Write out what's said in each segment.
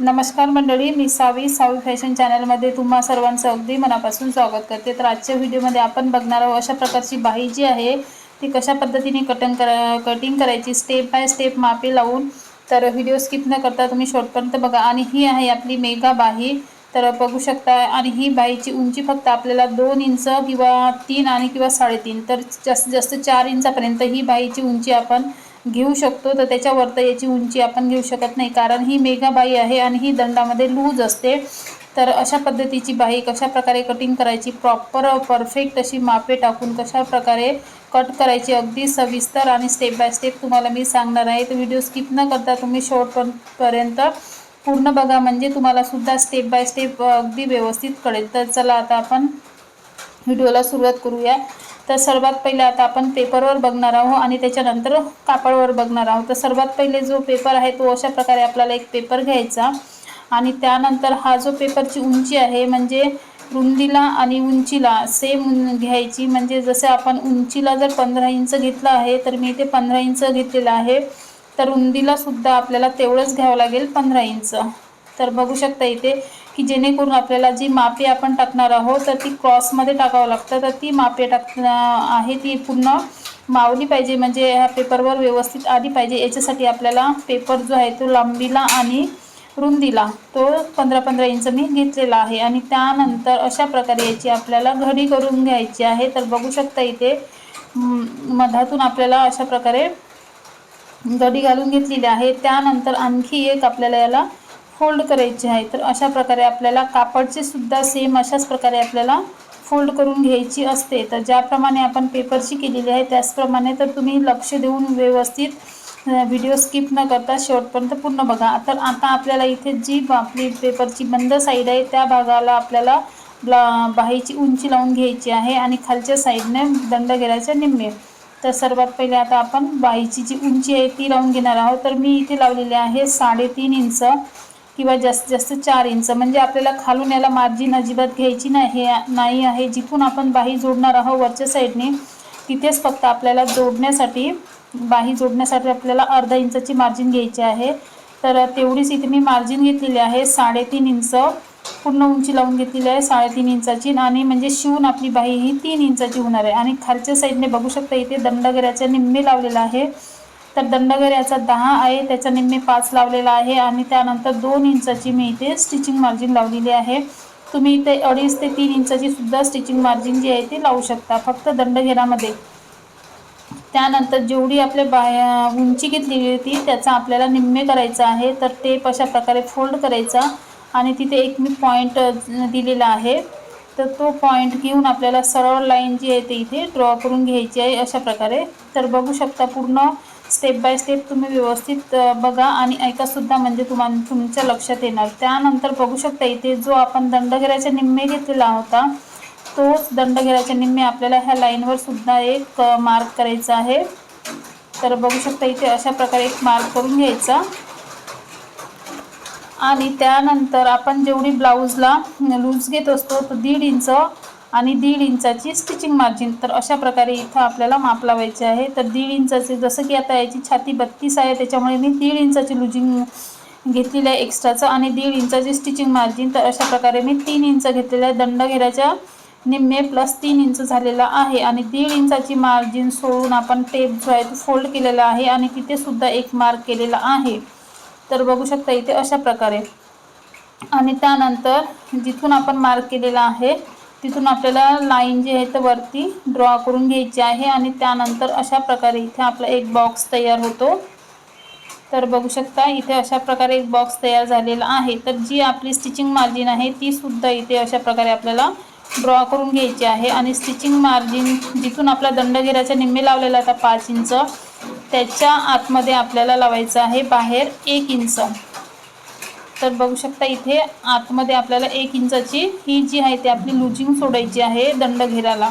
नमस्कार मंडळी मी सावी सावी फॅशन चॅनलमध्ये तुम्हा सर्वांचं अगदी मनापासून स्वागत करते. तर आजच्या व्हिडिओमध्ये आपण बघणार आहोत अशा प्रकारची बाही जी आहे ती कशा पद्धतीने कटन करा कटिंग करायची स्टेप बाय स्टेप मापे लावून. तर व्हिडिओ स्किप न करता तुम्ही शॉर्टपर्यंत बघा. आणि ही आहे आपली मेगा बाही. तर बघू शकता आणि ही बाहीची उंची फक्त आपल्याला दोन इंच किंवा तीन आणि किंवा साडेतीन. तर जास्तीत जास्त चार इंचापर्यंत ही बाहीची उंची आपण घेऊ शकतो तर त्याच्यावर तर याची उंची आपण घेऊ शकत नाही. कारण ही मेघाबाई आहे आणि ही दंडामध्ये लूज असते. तर अशा पद्धतीची बाई कशा प्रकारे कटिंग करायची? प्रॉपर परफेक्ट अशी मापे टाकून कशा प्रकारे कट करायची? अगदी सविस्तर आणि स्टेप बाय स्टेप तुम्हाला मी सांगणार आहे. तर व्हिडिओ स्किप न करता तुम्ही शेवटपर्यंत पूर्ण बघा. म्हणजे तुम्हाला सुद्धा स्टेप बाय स्टेप अगदी व्यवस्थित कळेल. तर चला आता आपण व्हिडिओला सुरुवात करूया. तर सर्वात पहिले आता आपण पेपरवर बघणार आहोत आणि त्याच्यानंतर कापडवर बघणार आहोत. तर सर्वात पहिले जो पेपर आहे तो अशा प्रकारे आपल्याला एक पेपर घ्यायचा आणि त्यानंतर हा जो पेपरची उंची आहे म्हणजे रुंदीला आणि उंचीला सेम घ्यायची. म्हणजे जसे आपण उंचीला जर पंधरा इंच घेतलं आहे तर मी इथे पंधरा इंच घेतलेलं आहे. तर रुंदीलासुद्धा आपल्याला तेवढंच घ्यावं लागेल पंधरा इंच. तर बघू शकता इथे की जेणेकरून आपल्याला जी मापे आपण टाकणार आहोत तर ती क्रॉसमध्ये टाकावं लागतं. तर ती मापे टाक आहे ती पूर्ण मावली पाहिजे. म्हणजे ह्या पेपरवर व्यवस्थित आली पाहिजे. याच्यासाठी आपल्याला पेपर जो आहे तो लांबीला आणि रुंदीला तो पंधरा पंधरा इंच मी घेतलेला आहे. आणि त्यानंतर अशा प्रकारे याची आपल्याला घडी करून घ्यायची आहे. तर बघू शकता इथे मधातून आपल्याला अशा प्रकारे घडी घालून घेतलेली आहे. त्यानंतर आणखी एक आपल्याला याला फोल्ड करायचे आहे तर अशा प्रकारे आपल्याला कापडचे सुद्धा सेम अशाच प्रकारे आपल्याला फोल्ड करून घ्यायची असते. तर ज्याप्रमाणे आपण पेपरची केलेली आहे त्याचप्रमाणे तर तुम्ही लक्ष देऊन व्यवस्थित व्हिडिओ स्किप न करता शेवटपर्यंत पूर्ण बघा. तर आता आपल्याला इथे जी आपली पेपरची बंद साईड आहे त्या भागाला आपल्याला ब्ला बाहीची उंची लावून घ्यायची आहे आणि खालच्या साईडने दंड घेरायच्या निम्मे. तर सर्वात पहिले आता आपण बाहीची जी उंची आहे ती लावून घेणार आहोत. तर मी इथे लावलेली आहे साडेतीन इंच. किंवा जास्तीत जास्त चार इंच. म्हणजे आपल्याला खालून याला मार्जिन अजिबात घ्यायची नाही नाही आहे. जिथून आपण बाही जोडणार आहोत वरच्या साईडने तिथेच फक्त आपल्याला जोडण्यासाठी बाही जोडण्यासाठी आपल्याला अर्धा इंचाची मार्जिन घ्यायची आहे. तर तेवढीच इथे मी मार्जिन घेतलेली आहे साडेतीन इंच. पूर्ण उंची लावून घेतलेली आहे साडेतीन इंचाची. आणि म्हणजे शिवून आपली बाही ही तीन इंचाची होणार आहे. आणि खालच्या साईडने बघू शकता इथे दंडगऱ्याचे निम्मे लावलेला आहे. तर दंडगर याचा दहा आहे त्याचा निम्मे पाच लावलेला आहे आणि त्यानंतर दोन इंचाची मी इथे स्टिचिंग मार्जिन लावलेली आहे. तुम्ही इथे अडीच ते तीन इंचाची सुद्धा स्टिचिंग मार्जिन जी आहे ती लावू शकता फक्त दंडघेरामध्ये. त्यानंतर जेवढी आपल्या बाया उंची घेतलेली होती त्याचा आपल्याला निम्मे करायचा आहे तर ते अशा प्रकारे फोल्ड करायचा आणि तिथे एक मी पॉईंट दिलेला आहे. तर तो पॉईंट घेऊन आपल्याला सरळ लाईन जी आहे ते इथे ड्रॉ करून घ्यायची आहे अशा प्रकारे. तर बघू शकता पूर्ण स्टेप बाय स्टेप तुम्ही व्यवस्थित बघा आणि ऐकासुद्धा म्हणजे तुम्हाला तुमच्या लक्षात येणार. त्यानंतर बघू शकता इथे जो आपण दंडघेराचे निम्मे घेतलेला होता तोच दंडघेराच्या निम्मे आपल्याला ह्या लाईनवर सुद्धा एक मार्क करायचा आहे. तर बघू शकता इथे अशा प्रकारे एक मार्क करून घ्यायचा. आणि त्यानंतर आपण जेवढी ब्लाऊजला लूज घेत असतो तर दीड इंच आणि दीड इंचाची स्टिचिंग मार्जिन तर अशा प्रकारे इथं आपल्याला माप लावायचे आहे. तर दीड इंचाचे जसं की आता याची छाती बत्तीस आहे त्याच्यामुळे मी दीड इंचाची लुजिंग घेतलेलं आहे एक्स्ट्राचं आणि दीड इंचाची स्टिचिंग मार्जिन तर अशा प्रकारे मी तीन इंच घेतलेलं आहे. दंडघेराच्या निम्मे प्लस तीन इंच झालेला आहे. आणि दीड इंचाची मार्जिन सोडून आपण टेप जो आहे तो फोल्ड केलेला आहे आणि तिथेसुद्धा एक मार्क केलेला आहे. तर बघू शकता इथे अशा प्रकारे. आणि त्यानंतर जिथून आपण मार्क केलेला आहे तिथून आपल्याला लाईन जी आहे तर वरती ड्रॉ करून घ्यायची आहे आणि त्यानंतर अशा प्रकारे इथे आपला एक बॉक्स तयार होतो. तर बघू शकता इथे अशा प्रकारे एक बॉक्स तयार झालेला आहे. तर जी आपली स्टिचिंग मार्जिन आहे ती सुद्धा इथे अशा प्रकारे आपल्याला ड्रॉ करून घ्यायची आहे. आणि स्टिचिंग मार्जिन जिथून आपला दंडगिराच्या निम्मे लावलेला आता पाच इंच त्याच्या आतमध्ये आपल्याला लावायचं आहे बाहेर एक इंच. तर बघू शकता इथे आतमध्ये आपल्याला एक इंचाची ही जी आहे ती आपली लुजिंग सोडायची आहे दंडघेराला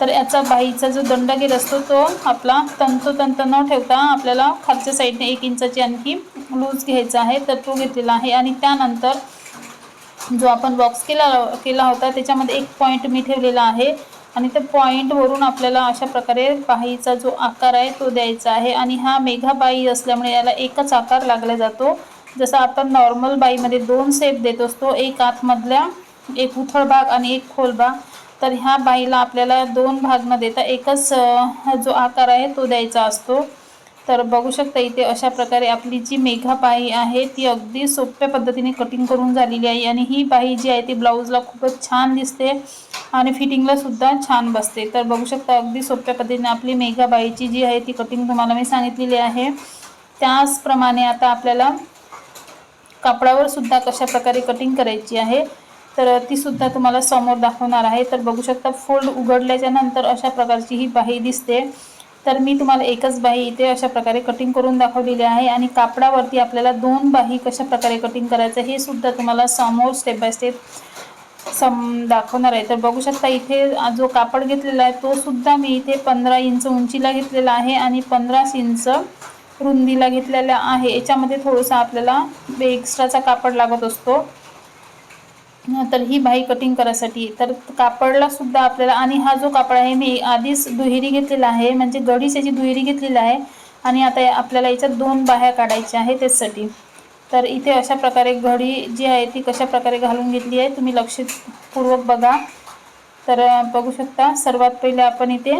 तर याचा बाईचा जो दंडघेर असतो तो आपला तंतोतंत न ठेवता आपल्याला खालच्या साईडने एक इंचाची आणखी लूज घ्यायचा आहे तर तो घेतलेला आहे. आणि त्यानंतर जो आपण बॉक्स केला केला होता त्याच्यामध्ये एक पॉईंट मी ठेवलेला आहे. आणि त्या पॉईंटवरून आपल्याला अशा प्रकारे बाईचा जो आकार आहे तो द्यायचा आहे. आणि हा मेघा बाई असल्यामुळे याला एकच आकार लागला जातो. जसं आपण नॉर्मल बाईमध्ये दोन सेप देत असतो एक आतमधल्या एक उथळ भाग आणि एक खोल भाग. तर ह्या बाईला आपल्याला दोन भाग न देता एकच जो आकार आहे तो द्यायचा असतो. तर बघू शकता इथे अशा प्रकारे आपली जी मेघा बाई आहे ती अगदी सोप्या पद्धतीने कटिंग करून झालेली आहे आणि ही बाई जी आहे ती ब्लाऊजला खूपच छान दिसते आणि फिटिंगला सुद्धा छान बसते. तर बघू शकता अगदी सोप्या पद्धतीने आपली मेघा बाईची जी आहे ती कटिंग तुम्हाला मी सांगितलेली आहे. त्याचप्रमाणे आता आपल्याला कापडावर सुद्धा कशा प्रकारे कटिंग करायची आहे तर ती सुद्धा तुम्हाला समोर दाखवणार आहे. तर बघू शकता फोल्ड उघडल्याच्या नंतर अशा प्रकारची ही बाही दिसते. तर मी तुम्हाला एकच बाही इथे अशा प्रकारे कटिंग करून दाखवलेली आहे आणि कापडावरती आपल्याला दोन बाही कशा प्रकारे कटिंग करायचं हे सुद्धा तुम्हाला समोर स्टेप बाय स्टेप सम दाखवणार आहे. तर बघू शकता इथे जो कापड घेतलेला आहे तो सुद्धा मी इथे पंधरा इंच उंचीला घेतलेला आहे आणि पंधरा इंच रुंदीला घेतलेला आहे. याच्यामध्ये थोडंसं आपल्याला एक्स्ट्राचा कापड लागत असतो. तर ही बाई कटिंग करायसाठी. तर कापडला सुद्धा आपल्याला आणि हा जो कापड आहे मी आधीच दुहेरी घेतलेला आहे. म्हणजे गडीच याची दुहेरी घेतलेला आहे. आणि आता आपल्याला याच्यात दोन बाह्या काढायच्या आहे त्याचसाठी. तर इथे अशा प्रकारे घडी जी आहे ती कशा प्रकारे घालून घेतली आहे तुम्ही लक्षपूर्वक बघा. तर बघू शकता. सर्वात पहिले आपण इथे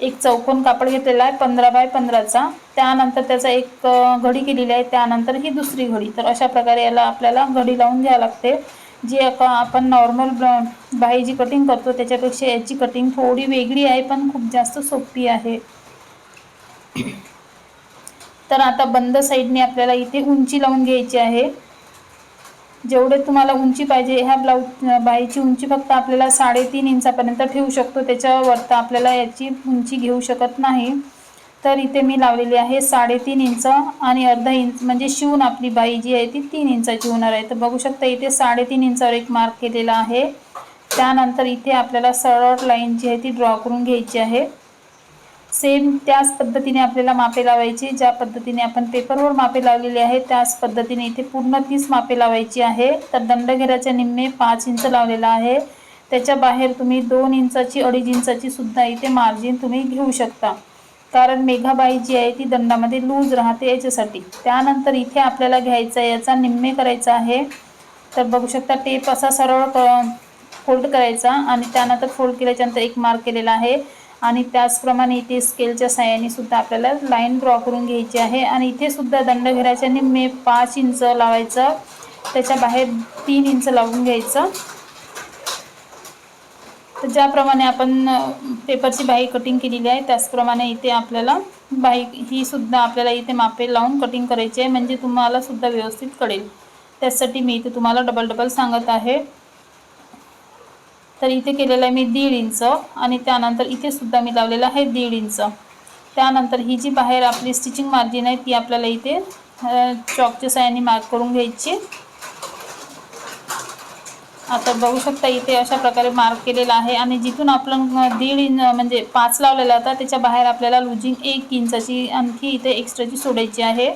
एक चौकोन कापड घेतलेला आहे पंधरा बाय पंधराचा. त्यानंतर त्याचा एक घडी केलेली आहे त्यानंतर ही दुसरी घडी. तर अशा प्रकारे याला आपल्याला घडी लावून घ्यावं लागते. जी आता आपण नॉर्मल बाही जी कटिंग करतो त्याच्यापेक्षा याची कटिंग थोडी वेगळी आहे पण खूप जास्त सोपी आहे. तर आता बंद साईडने आपल्याला इथे उंची लावून घ्यायची आहे. जेवढे तुम्हाला उंची पाहिजे ह्या ब्लाऊज बाईची उंची फक्त आपल्याला साडेतीन इंचापर्यंत ठेवू शकतो. त्याच्यावर आपल्याला याची उंची घेऊ शकत नाही. तर इथे मी लावलेली आहे साडेतीन इंच आणि अर्धा इंच. म्हणजे शिवून आपली बाई जी आहे ती तीन इंचाची होणार आहे. तर बघू शकता इथे साडेतीन इंचावर एक मार्क केलेला आहे. त्यानंतर इथे आपल्याला सरळ लाईन जी आहे ती ड्रॉ करून घ्यायची आहे. सेम त्याच पद्धतीने आपल्याला मापे लावायची ज्या पद्धतीने आपण पेपरवर मापे लावलेली आहे त्याच पद्धतीने इथे पूर्ण तीस मापे लावायची आहे. तर दंडघेराच्या निम्मे पाच इंच लावलेला आहे. त्याच्या बाहेर तुम्ही दोन इंचाची अडीच इंचाची सुद्धा इथे मार्जिन तुम्ही घेऊ शकता. कारण मेघाबाई जी आहे ती दंडामध्ये लूज राहते याच्यासाठी. त्यानंतर इथे आपल्याला घ्यायचं आहे याचा निम्मे करायचा आहे. तर बघू शकता टेप असा सरळ क फोल्ड करायचा आणि त्यानंतर फोल्ड केल्याच्यानंतर एक मार्क केलेला आहे. आणि त्याचप्रमाणे इथे स्केलच्या साह्याने सुद्धा आपल्याला लाईन ड्रॉ करून घ्यायची आहे. आणि इथे सुद्धा दंड घेरायच्या निम्मे पाच इंच लावायचं. त्याच्या बाहेर तीन इंच लावून घ्यायचं. तर ज्याप्रमाणे आपण पेपरची बाई कटिंग केलेली आहे त्याचप्रमाणे इथे आपल्याला बाही ही सुद्धा आपल्याला इथे मापे लावून कटिंग करायची आहे. म्हणजे तुम्हाला सुद्धा व्यवस्थित कळेल. त्यासाठी मी इथे तुम्हाला डबल डबल सांगत आहे. तर इथे केलेलं आहे मी दीड इंच आणि त्यानंतर इथे सुद्धा मी लावलेलं आहे दीड इंच. त्यानंतर ही जी बाहेर आपली स्टिचिंग मार्जिन आहे ती आपल्याला इथे चॉकच्या साह्याने मार्क करून घ्यायची. आता बघू शकता इथे अशा प्रकारे मार्क केलेला आहे आणि जिथून आपण दीड इंच म्हणजे पाच लावलेला होता त्याच्या बाहेर आपल्याला लुजिंग एक इंचाची आणखी इथे एक्स्ट्राची सोडायची आहे.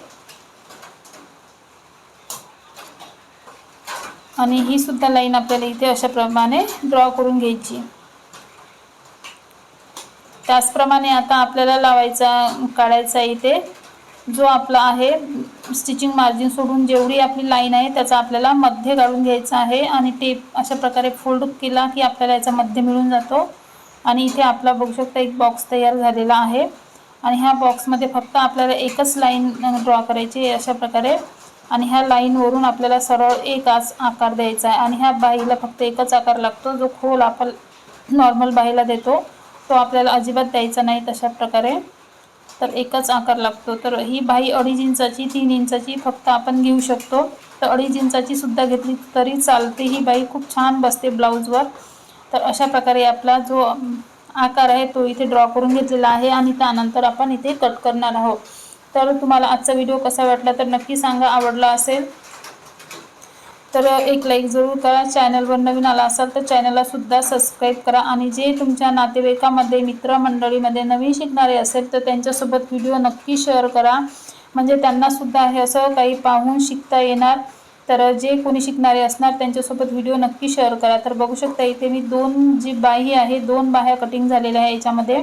आणि ही सुद्धा लाईन आपल्याला इथे अशा प्रमाणे ड्रॉ करून घ्यायची. त्याचप्रमाणे आता आपल्याला लावायचा काढायचा इथे. जो आपला आहे स्टिचिंग मार्जिन सोडून जेवढी आपली लाईन आहे त्याचा आपल्याला मध्य काढून घ्यायचा आहे. आणि टेप अशा प्रकारे फोल्ड केला की आपल्याला याचा मध्य मिळून जातो. आणि इथे आपला बघू शकता एक बॉक्स तयार झालेला आहे. आणि ह्या बॉक्समध्ये फक्त आपल्याला एकच लाईन ड्रॉ करायची अशा प्रकारे. आणि ह्या लाईनवरून आपल्याला सरळ एक आज आकार द्यायचा आहे. आणि ह्या बाईला फक्त एकच आकार लागतो जो खोल आपण नॉर्मल बाईला देतो तो आपल्याला अजिबात द्यायचा नाही तशा प्रकारे. तर एकच आकार लागतो. तर ही बाई अडीच इंचाची तीन इंचाची फक्त आपण घेऊ शकतो. तर अडीच इंचाची सुद्धा घेतली तरी चालते. ही बाई खूप छान बसते ब्लाऊजवर. तर अशा प्रकारे आपला जो आकार आहे तो इथे ड्रॉ करून घेतलेला आहे आणि त्यानंतर आपण इथे कट करणार आहोत. तर तुम्हाला आजचा व्हिडिओ कसा वाटला तर नक्की सांगा आवडला असेल? तर एक लाईक जरूर करा. चॅनलवर नवीन आला असाल तर चॅनललासुद्धा सबस्क्राईब करा. आणि जे तुमच्या नातेवाईकामध्ये मित्रमंडळीमध्ये नवीन शिकणारे असेल तर त्यांच्यासोबत व्हिडिओ नक्की शेअर करा. म्हणजे त्यांनासुद्धा हे असं काही पाहून शिकता येणार. तर जे कोणी शिकणारे असणार त्यांच्यासोबत व्हिडिओ नक्की शेअर करा. तर बघू शकता इथे मी दोन जी बाही आहे दोन बाह्या कटिंग झालेल्या आहे याच्यामध्ये.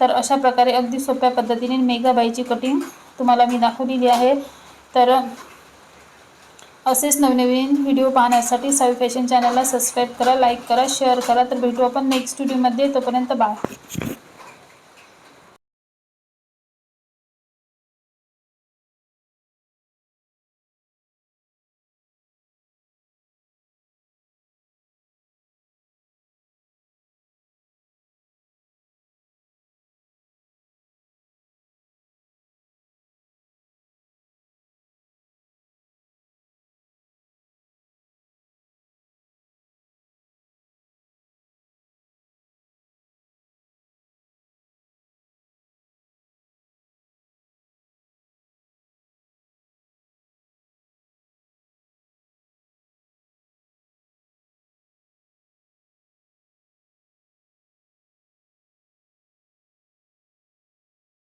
तर अशा प्रकारे अगदी सोप्या पद्धतीने मेघाबाईची कटिंग तुम्हाला मी दाखवलेली आहे. तर असेच नवनवीन व्हिडिओ पाहण्यासाठी सवी फॅशन चॅनलला सबस्क्राईब करा लाईक करा शेअर करा. तर भेटू आपण नेक्स्ट व्हिडिओमध्ये. तोपर्यंत बाय.